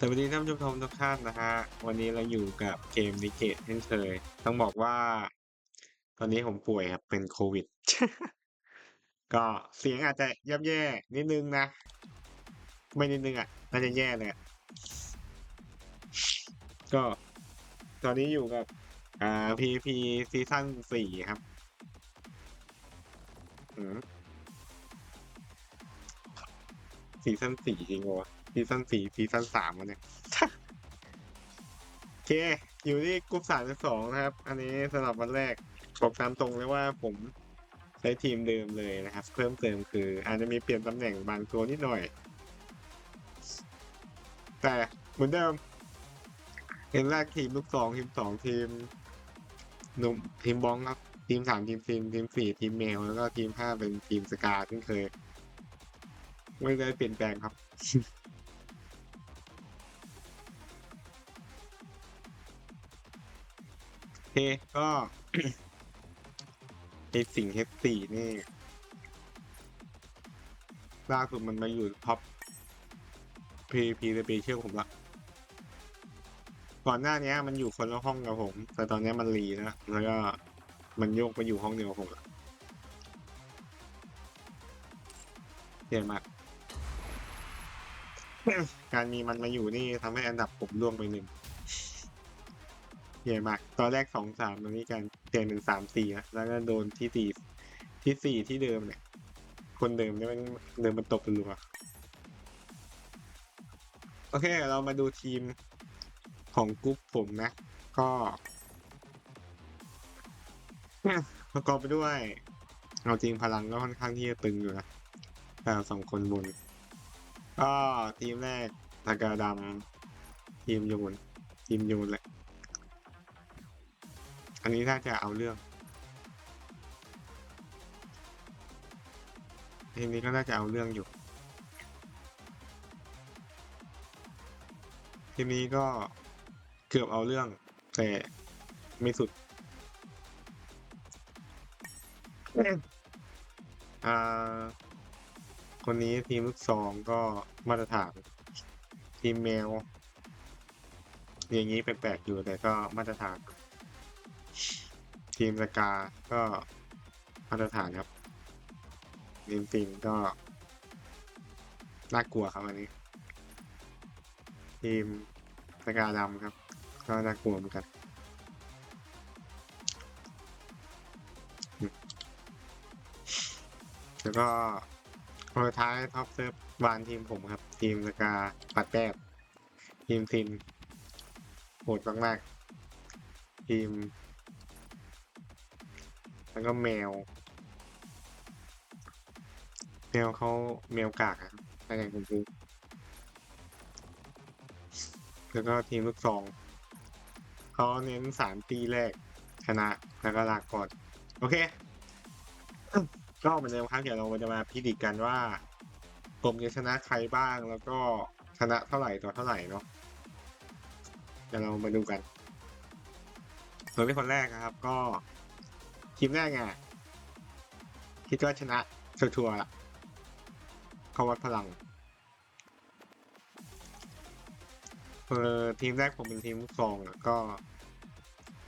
สวัสดีท่านผู้ชมทุกท่านนะฮะ วันนี้เราอยู่กับเกมนิเกตเช่นเคย ต้องบอกว่า ตอนนี้ผมป่วยครับเป็นโควิด ก็เสียงอาจจะย่ำแย่นิดนึงนะ ไม่นิดนึงอะน่าจะแย่เลยก็ ตอนนี้อยู่กับ อ่า PVP ซีซั่นสี่ครับซีซั่นสี่จริงวะ ซีซั่นสี่ซีซั่นสามวะเนี่ยโอเค อยู่ที่กรุ๊ปสามสองนะครับ อันนี้สำหรับวันแรกบอกตามตรงเลยว่าผมใช้ทีมเดิมเลยนะครับ เพิ่มเติมคือ อาจจะมีเปลี่ยนตำแหน่งบางตัวนิดหน่อย แต่เหมือนเดิมเห็นแรกทีมลูกสองทีมสองทีมหนุ่มทีมบองครับ ทีมสามทีมทีมทีมสี่ทีมเมลแล้วก็ทีมห้าเป็นทีมสกาที่เคย ไม่ได้เปลี่ยนแปลงครับ เคก็ ไอสิ่งเฮดสี่นี่ล่าสุดมันมาอยู่ท็อป PVP สเปเชียลผมละ ก่อนหน้านี้มันอยู่คนละห้องกับผม แต่ตอนนี้มันรีนะ แล้วก็มันโยกไปอยู่ห้องเดียวกับผมละเจ๋งมากการมีมันมาอยู่นี่ทำให้อันดับผมร่วงไปหนึ่ง ใหญ่มาก ตอนแรกสองสามตอนนี้การเปลี่ยนเป็นสามสี่แล้วก็โดนที่สี่ที่สี่ที่เดิมเนี่ย คนเดิมเนี่ยมันเดิมมันตบรัวโอเค เรามาดูทีมของกรุ๊ปผมนะ ก็ประกอบไปด้วย เอาจริงพลังก็ค่อนข้างที่จะตึงอยู่นะแต่สองคนบน ก็ทีมแรกตากาดำทีมโยนทีมโยนแหละ อันนี้ถ้าจะเอาเรื่องทีนี้ก็น่าจะเอาเรื่องอยู่ ทีนี้ก็เกือบเอาเรื่อง แต่ไม่สุดอ่าคนนี้ทีมลูกสองก็มาตรฐาน ทีมแมว อย่างนี้แปลกๆอยู่แต่ก็มาตรฐาน ทีมสกาก็มาตรฐานครับทีมตินก็ น่ากลัวครับอันนี้ ทีมสกาดำครับ ก็น่ากลัวเหมือนกันแล้วก็คนท้ายท็อปเซิร์ฟวานทีมผมครับ ทีมสกาปัดแต้มทีมซินโหดมากๆทีม แล้วก็แมว แมวเขาแมวกากอะอะไรอย่างผมรู้แล้วก็ทีมลูกซองเขาเน้นสามปีแรก ชนะแล้วก็ลากก่อนโอเค ก็เหมือนเดิมครับเดี๋ยวเราจะมาพิจิตกันว่า ผมจะชนะใครบ้างแล้วก็ชนะเท่าไหร่ต่อเท่าไหร่เนาะเดี๋ยวเรามาดูกันโดยเป็นคนแรกนะครับก็ ทีมแรกไงคิดว่าชนะชัวร์ๆละเขาวัดพลังเออทีมแรกผมเป็นทีมลูกองก็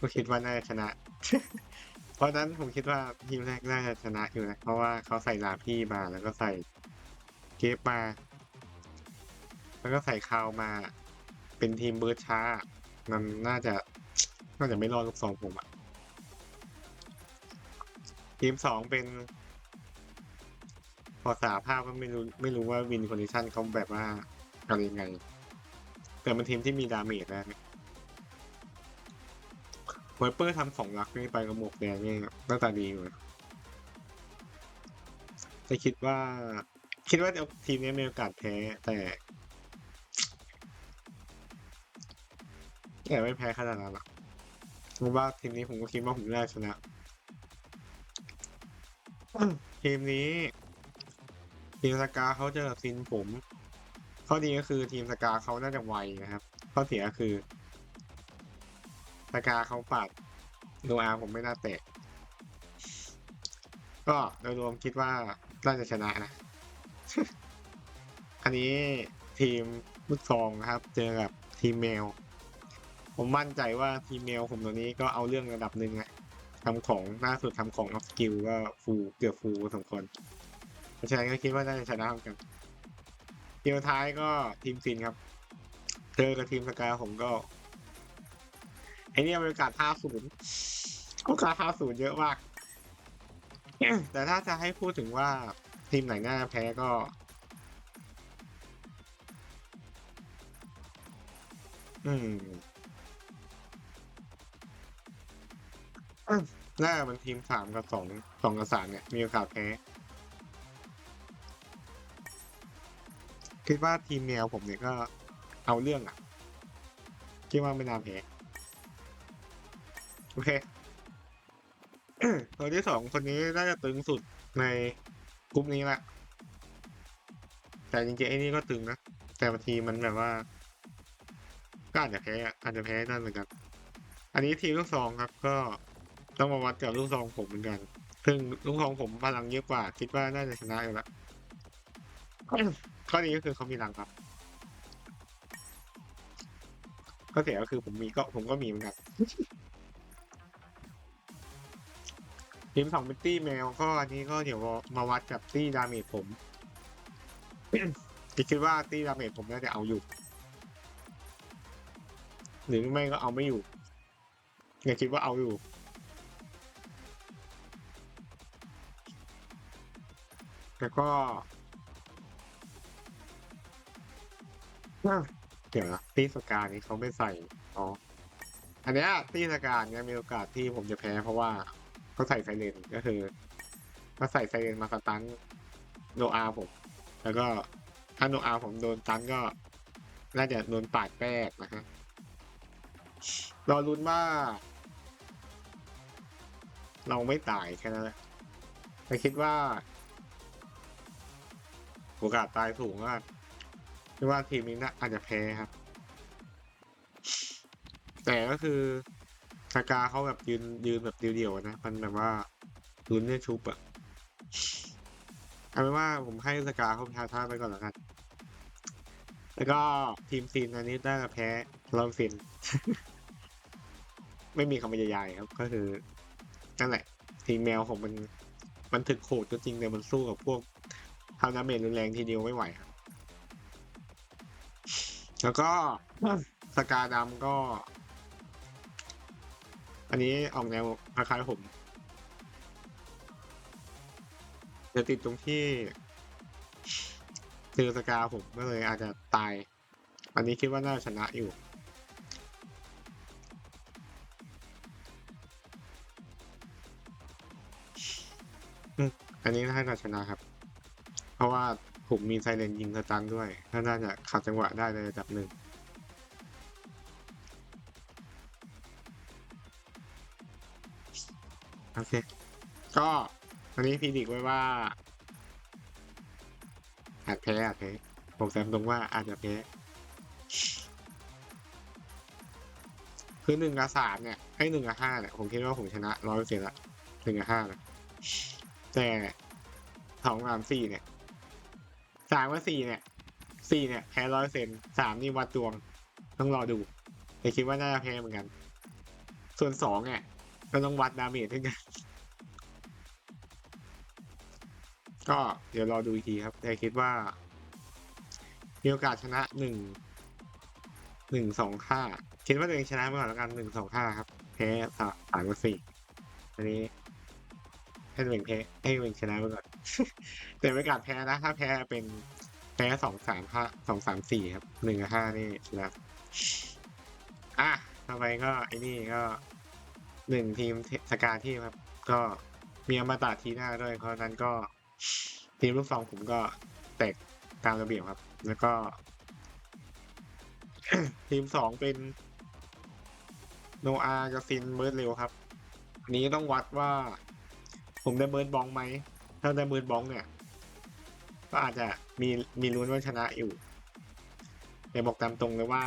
ก็คิดว่าน่าจะชนะ เพราะฉะนั้นผมคิดว่าทีมแรกน่าจะชนะอยู่นะ เพราะว่าเขาใส่ลาพี่มาแล้วก็ใส่เกฟมา แล้วก็ใส่คาวมา เป็นทีมเบิร์ดช้า มันน่าจะน่าจะไม่รอดลูกซองผมอะ ทีมสองเป็นพอสาภาพก็ไม่รู้ไม่รู้ว่าวินคอนดิชันเขาแบบว่าอะไรยังไง แต่มันทีมที่มีดาเมจนะไวเปอร์ทำสองลักนี่ไปกับหมวกแดงนี่หน้าตาดีอยู่นะแต่คิดว่า คิดว่าทีมนี้มีโอกาสแพ้ แต่ แต่ไม่แพ้ขนาดนั้นหรอกเพราะว่าทีมนี้ผมก็คิดว่าผมน่าชนะ ทีมนี้ ทีมสกาเขาเจอซินผม ข้อดีก็คือทีมสกาเขาน่าจะไวนะครับ ข้อเสียก็คือสกาเขาปาดโนอาผมไม่น่าเตะ ก็โดยรวมคิดว่าน่าจะชนะนะ อันนี้ทีมลูกซองนะครับ เจอกับทีมเมลผมมั่นใจว่าทีมเมลผมตัวนี้ก็เอาเรื่องระดับหนึ่งอะ ทำของล่าสุดทำของออฟสกิลก็ฟูเกือบฟูสมควรเพราะฉะนั้นก็คิดว่าน่าจะชนะเหมือนกันทีมสุดท้ายก็ทีมซินครับ เจอกับทีมสกายผมก็ไอเนี่ยบรรยากาศ50โอกาส50เยอะมาก แต่ถ้าจะให้พูดถึงว่าทีมไหนน่าแพ้ก็อืม อืมน่าจะเป็นทีมสามกับสองสองกับสามเนี่ย มีโอกาสแพ้ คิดว่าทีมแมวผมเนี่ยก็เอาเรื่องอะ คิดว่าไม่น่าแพ้ โอเคตัวที่สองคนนี้น่าจะตึงสุดในกลุ่มนี้แหละ แต่จริงๆไอ้นี่ก็ตึงนะ แต่บางทีมันแบบว่า ก็อาจจะแพ้อาจจะแพ้นั่นเหมือนกัน อันนี้ทีมลูกซองครับก็ ต้องมาวัดกับลูกซองผมเหมือนกัน ซึ่งลูกซองผมพลังเยอะกว่า คิดว่าน่าจะชนะอยู่ล้วข้อนี้ก็คือเขามีรังครับข้อเสียก็คือผมมีก็ผมก็มีเหมือนกันทีมสองเป็นตี้แมวก็อันนี้ก็เดี๋ยวมาวัดกับตี้ดาเมจผมคิดว่าตี้ดาเมจผมน่าจะเอาอยู่ หรือไม่ก็เอาไม่อยู่ย่าคิดว่าเอาอยู่ แล้วก็อะเดี๋ยวนะตีสกานี้เขาไม่ใส่อ๋ออันเนี้ยตีสกาเนี่ยมีโอกาสที่ผมจะแพ้เพราะว่าเขาใส่ไซเรนก็คือเขาใส่ไซเรนมาสตันโนอาผม แล้วก็ถ้าโนอาผมโดนตันก็ น่าจะโดนปาดแป้กนะฮะรอรุ้นว่า เราไม่ตายแค่นั้นแหละแต่คิดว่า โอกาสตายสูงมากคิดว่าทีมนี้น่าอาจจะแพ้ครับ แต่ก็คือสกาเขาแบบยืนยืนแบบเดียวๆนะ มันแบบว่าลุ้นเนี่ยชุบอะเอาเป็นว่าผมให้สกาเขาพาท่าไปก่อนแล้วกัน แล้วก็ทีมซีนอันนี้น่าจะแพ้เราซิน ไม่มีคำบรรยายครับ ก็คือนั่นแหละ ทีมแมวของมัน มันถึกโหดก็จริงแต่มันสู้กับพวก ทำดาเมจรุนแรงทีเดียวไม่ไหวครับ แล้วก็สกาดำก็ อันนี้ออกแนวคล้ายๆผม จะติดตรงที่เจอสกาผมก็เลยอาจจะตาย อันนี้คิดว่าน่าชนะอยู่ อันนี้น่าจะชนะครับ ราะว่าผมมีไซเรนยิงสตันด้วยก็น่าจะขัดจังหวะได้ในระดับหนึ่งโอเค ก็อันนี้พีดิกไว้ว่า อาจแพ้อาจแพ้ ผมแซมตรงว่าอาจจะแพ้ คือหนึ่งกับสามเนี่ยไอ้หนึ่งกับห้าเนี่ย ผมคิดว่าผมชนะร้อยเปอร์เซ็นต์ละหนึ่งกับห้านะแต่สองสามสี่เนี่ย สามกับสี่เนี่ยสี่เนี่ยแพ้ร้อยเซนสามนี่วัดดวง ต้องรอดู แต่คิดว่าน่าจะแพ้เหมือนกัน ส่วนสองเนี่ยก็ต้องวัดดาเมจด้วยกัน ก็เดี๋ยวรอดูอีกทีครับ แต่คิดว่า มีโอกาสชนะหนึ่งหนึ่งสองห้าคิดว่าตัวเองชนะมาก่อนแล้วกันหนึ่งสองห้าครับ แพ้สามสามกับสี่อันนี้ให้ตัวเองแพ้ให้ตัวเองชนะไปก่อน แต่ไม่กาสแพ้นะ ถ้าแพ้เป็นแพ้สองสามห้าสองสามสี่ครับหนึ่งห้านี่ชนะอะต่อไปก็ไอ้นี่ก็หนึ่งทีมสกาที่ครับ ก็มีอมตะทีหน้าด้วย เพราะนั้นก็ทีมลูกซองผมก็แตกตามระเบียบครับ แล้วก็ ทีมสองเป็นโนอากับซินเบิร์ดเร็วครับอันนี้ต้องวัดว่า ผมได้เบิร์ดบองไหม ถ้าได้เบิร์ดบองเนี่ย ก็อาจจะมีมีลุ้นว่าชนะอยู่แต่บอกตามตรงเลยว่า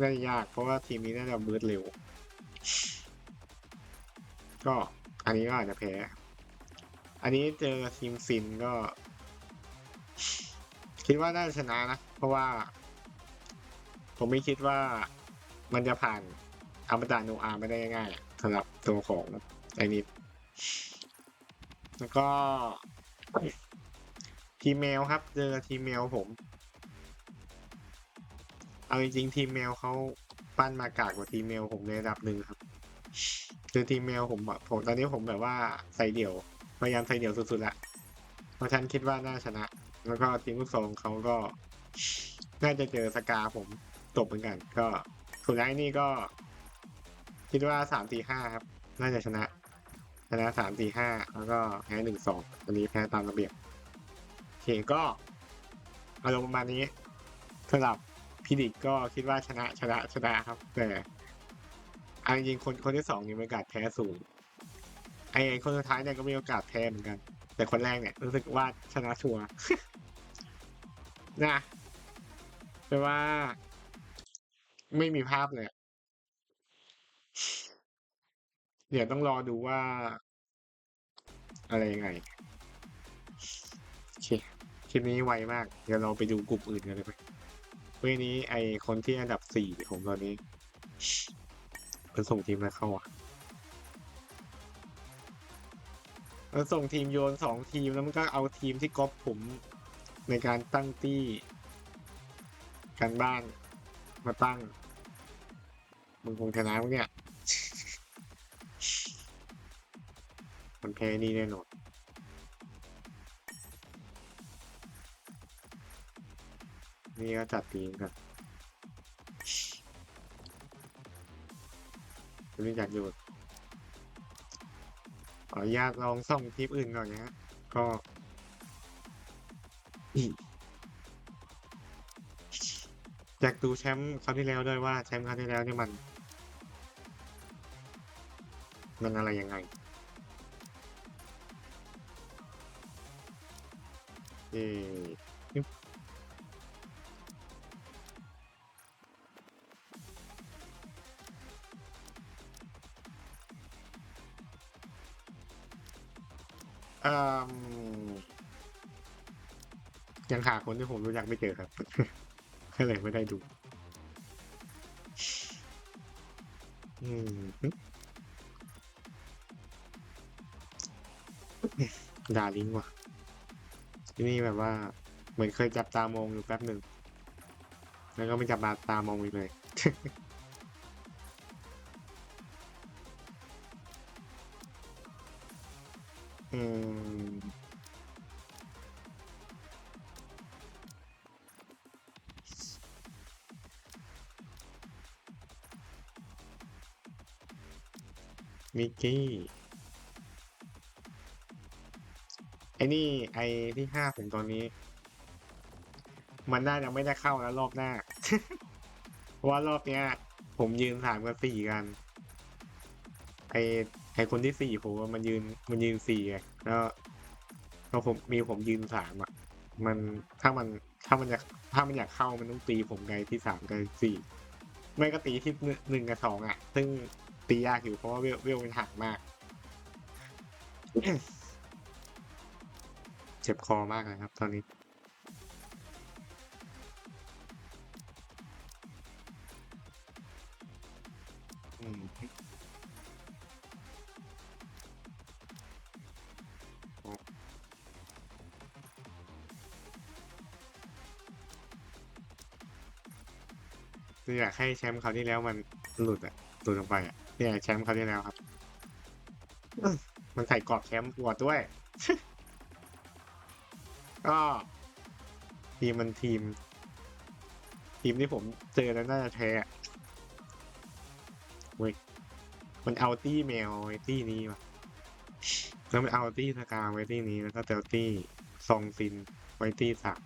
น่าจะยาก เพราะว่าทีมนี้น่าจะเบิร์ดเร็ว ก็อันนี้ก็อาจจะแพ้ อันนี้เจอทีมซินก็ คิดว่าน่าจะชนะนะ เพราะว่า ผมไม่คิดว่ามันจะผ่านอัมตะโนอาไม่ได้ง่ายๆสำหรับตัวของไอ้นิด แล้วก็ทีเมลครับเจอทีเมลผม เอาจริงๆทีเมลเขาปั้นมากากกว่าทีเมลผมในระดับหนึ่งครับคือทีเมลผมผมตอนนี้ผมแบบว่าใส่เดี่ยว พยายามใส่เดี่ยวสุดๆละเพราะฉันคิดว่าน่าชนะ แล้วก็ทีมลูกสองเขาก็ น่าจะเจอสกาผมตบเหมือนกัน ก็สุดท้ายนี่ก็ คิดว่าสามสี่ห้าครับ น่าจะชนะ ชนะสามสี่ห้าแล้วก็แพ้หนึ่งสองวันนี้แพ้ตามระเบียบโอเคก็อารมณ์ประมาณนี้สำหรับพิดิกก็คิดว่าชนะชนะชนะครับ แต่อาจริงๆคนคนที่สองมีโอกาสแพ้สูงไอ้คนสุดท้ายเนี่ยก็มีโอกาสแพ้เหมือนกัน แต่คนแรกเนี่ยรู้สึกว่าชนะชัวร์นะแปลว่า ไม่มีภาพเลยอะ เดี๋ยวต้องรอดูว่า อะไรยังไงโอเคคลิปนี้ไวมาก เดี๋ยวเราไปดูกลุ่มอื่นกันเลยไหมเว้ยนี้ไอคนที่อันดับสี่ของตอนนี้มันส่งทีมอะไรเข้าอะมันส่งทีมโยนสองทีมแล้วมันก็เอาทีมที่ก๊อปผมในการตั้งตี้การบ้านมาตั้ง มึงคงชนะมั้งเนี่ย พ้นี่แน่นอนนี่ก็จัดทีมกันคุณอยากอยู่ขออนุญาตลองส่องทีมอื่นก่อนนะฮะก็อีกอยากดูแชมป์คราวที่แล้วด้วยว่าแชมป์คราวที่แล้วนี่มัน มันอะไรยังไง เอ่อเอ่อยังหาคนที่ผมรู้จักไม่เจอครับก็เลยไม่ได้ดู อืมดาลิงว่ะ ที่นี่แบบว่าเหมือนเคยจับตามองอยู่แป๊บหนึ่ง แล้วก็ไม่จับมาตามองอีกเลย อืมมิกกี้ ไอ้นี่ไอ้ที่ห้าผมตอนนี้ มันน่าจะไม่ได้เข้าแล้วรอบหน้า เพราะว่ารอบเนี้ย ผมยืนสามกับสี่กัน ไอ้ไอ้คนที่สี่ผมว่ามันยืนมันยืนสี่ไงแล้วแล้วผมมีผมยืนสามอะ มันถ้ามันถ้ามันอยากถ้ามันอยากเข้ามันต้องตีผมไงที่สามกับสี่ไม่ก็ตีที่หนึ่งกับสองอะ ซึ่งตียากอยู่เพราะว่าเวลเวลมันห่างมาก จ็บคอมากเลยครับ ตอนนี้ อืมคืออยากให้แชมป์คราวที่แล้วมันหลุดอะหลุดลงไปอะเนี่ยแชมป์คราวที่แล้วครับ มันใส่กรอบแชมป์ปวดด้วย ก็ ทีมมันทีม ทีมที่ผมเจอแล้วน่าจะแพ้อะเว้ยมันเอาตี้แมวไว้ตี้นี้ว่ะแล้วมันเอาตี้สกาไว้ตี้นี้แล้วก็เจอตี้ซองซินไว้ตี้สาม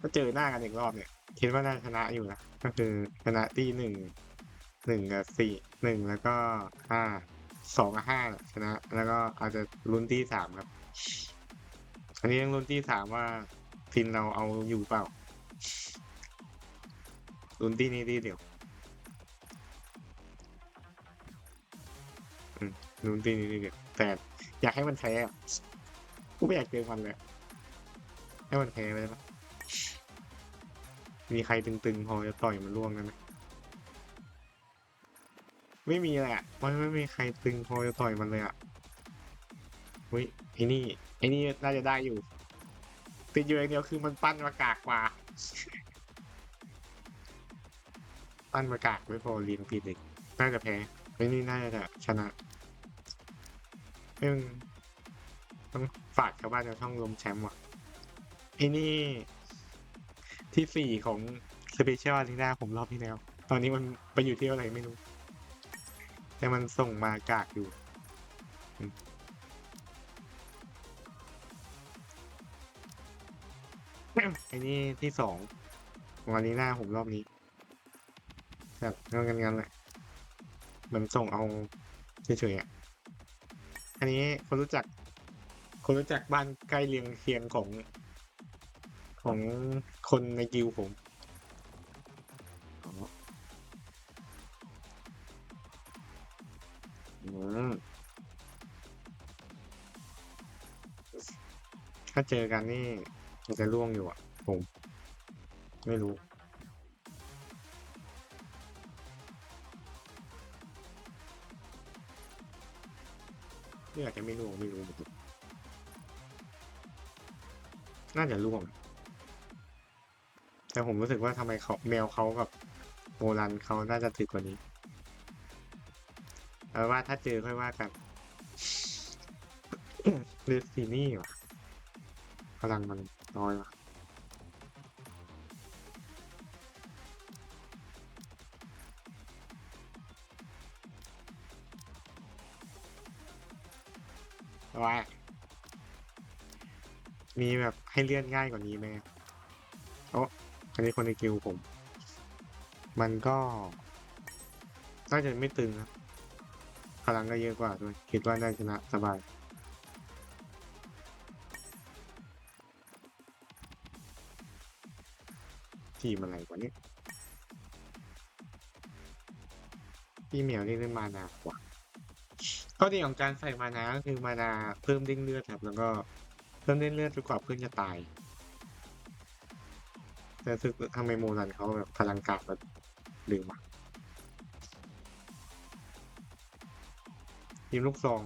ก็เจอหน้ากันอีกรอบเนี่ย คิดว่าน่าชนะอยู่นะก็คือชนะตี้หนึ่งหนึ่งกับสี่หนึ่งแล้วก็ห้า สองห้าชนะ แล้วก็อาจจะลุ้นที่สามครับ อันนี้ยังลุ้นที่สามว่าทีมเราเอาอยู่เปล่าลุ้นที่นี้ที่เดียวอืมลุ้นที่นี้ที่เดียวแต่อยากให้มันแพ้กูไม่อยากเจอมันเลยให้มันแพ้ไปเลยปะมีใครตึงๆพอจะต่อยมันล่วงได้ไหม ไม่มีเลยอะไม่ไม่มีใครตึงพอจะต่อยมันเลยอะเฮ้ยไอ้นี่ไอ้นี่น่าจะได้อยู่ติดอยู่อย่างเดียวคือมันปั้นมากากกว่า ปั้นมากากไม่พอเรียงผิดอีกน่าจะแพ้ไอ้นี่น่าจะชนะเรื่องต้องฝากชาวบ้านชาวช่องลมแชมป์ว่ะไอ้นี่ที่สี่ของสเปเชียลอารีนาผมรอบที่แล้ว ตอนนี้มันไปอยู่ที่อะไรไม่รู้ แต่มันส่งมากากอยู่อืมไอ้นี่ที่สองของอารีนาผมรอบนี้แบบงั้นงั้นๆแหละเหมันส่งเอาเฉยๆอะอันนี้คนรู้จัก คนรู้จักบ้านใกล้เรียงเคียงของของคนในกิลด์ผม เจอกันนี่มันจะล่วงอยู่อะ ผม ไม่รู้ นี่อาจจะไม่ล่วงไม่รู้เหมือนกันน่าจะล่วง แต่ผมรู้สึกว่าทำไมเขาแมวเขากับโมรันเขาน่าจะถึกกว่านี้เอาว่าถ้าเจอค่อยว่ากันเลือซีนี่ว่ะ ลังมันน้อยว่ะเอามีแบบให้เลื่อนง่ายกว่านี้ไหมโอ้อันนี้คนในกิลด์ผม มันก็น่าจะไม่ตึงครับพลังก็เยอะกว่าด้วย คิดว่าได้ชนะสบาย ทีมอะไรกว่านี้พี่เหมียวนี่เล่นมานากว่าข้อดีของการใส่มานาก็คือมานาเพิ่มดิ้งเลือดครับ แล้วก็เพิ่มดิ้งเลือดจนกว่าเพื่อนจะตาย แต่รู้สึกทำไมโมรันเขาแบบพลังกาดแบบดึงมาทีมลูกซอง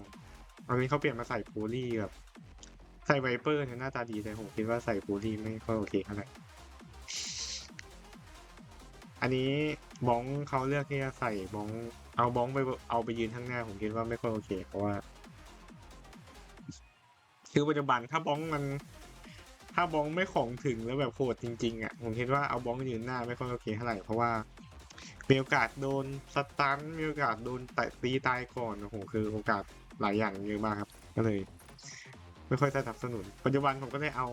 อันนี้เขาเปลี่ยนมาใส่โพลี่แบบใส่ไวเปอร์เนี่ยหน้าตาดีแต่ผมคิดว่าใส่โพลี่ไม่ค่อยโอเคเท่าไหร่ นนี้บ้องเขาเลือกที่จะใส่บ้องเอาบ้องไปเอาไปยืนข้างหน้าผมคิดว่าไม่ค่อยโอเค เพราะว่าคือปัจจุบันถ้าบ้องมัน ถ้าบ้องไม่ของถึงแล้วแบบโหดจริงๆอะผมคิดว่าเอาบ้องยืนหน้าไม่ค่อยโอเคเท่าไหร่เพราะว่ามีโอกาสโดนสตันมีโอกาสโดนแตะตีตายก่อนโอ้โหคือโอกาสหลายอย่างเยอะมากครับ ก็เลย ไม่ค่อยสนับสนุน ปัจจุบันผมก็ได้เอา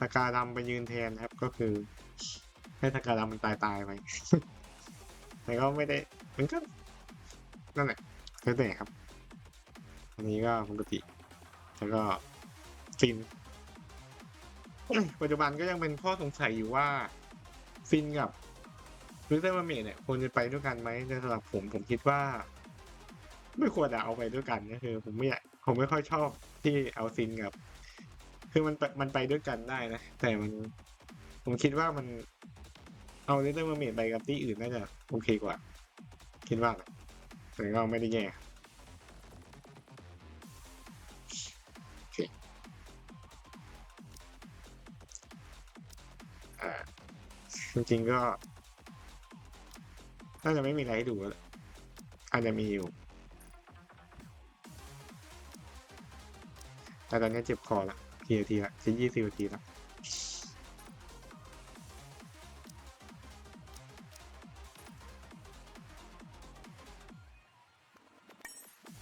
สกาดำไปยืนแทนครับก็คือ ให้สกาดำมันตายตายไปแต่ก็ไม่ได้มันก็นั่นแหละแล้วแต่ครับ อันนี้ก็ปกติ แล้วก็ฟิน ปัจจุบันก็ยังเป็นข้อสงสัยอยู่ว่า ฟินกับลูเซอร์มาเมดเนี่ยควรจะไปด้วยกันไหมในสำหรับผมผมคิดว่า ไม่ควรจะเอาไปด้วยกันก็คือ ผมไม่ผมไม่ค่อยชอบที่เอาฟินกับ คือมันมันไปด้วยกันได้นะ แต่มัน ผมคิดว่ามัน เอาเลตเติ้ลเมอร์เมดไปกับที่อื่นน่าจะโอเคกว่า คิดว่านะแต่ก็ไม่ได้แย่โอเคจริงๆก็น่าจะไม่มีอะไรให้ดูแล้วอาจจะมีอยู่แต่ตอนนี้เจ็บคอละกี่นาทีละสิยี่สิบนาทีละ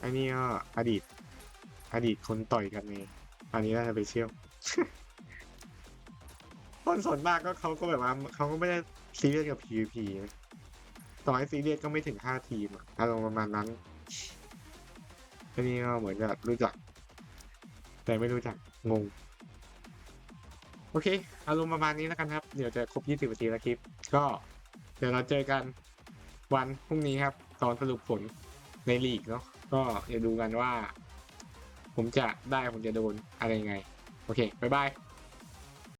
อันนี้ก็อดีต อดีตคนต่อยกันในอันนี้น่าจะไปเชี่ยวคนส่วนมากก็เขาก็แบบว่าเขาก็ไม่ได้ซีเรียสกับ PVP นะต่อให้ซีเรียสก็ไม่ถึงห้าทีมอารมณ์ประมาณนั้นอันนี้ก็เหมือนกับรู้จัก แต่ไม่รู้จักงง โอเค อารมณ์ประมาณนี้แล้วกันครับ เดี๋ยวจะครบ20นาทีแล้วคลิป ก็เดี๋ยวเราเจอกันวันพรุ่งนี้ครับ ตอนสรุปผลในลีกเนาะ ก็เดี๋ยวดูกันว่า ผมจะได้ผมจะโดนอะไรยังไง โอเค บ๊ายบาย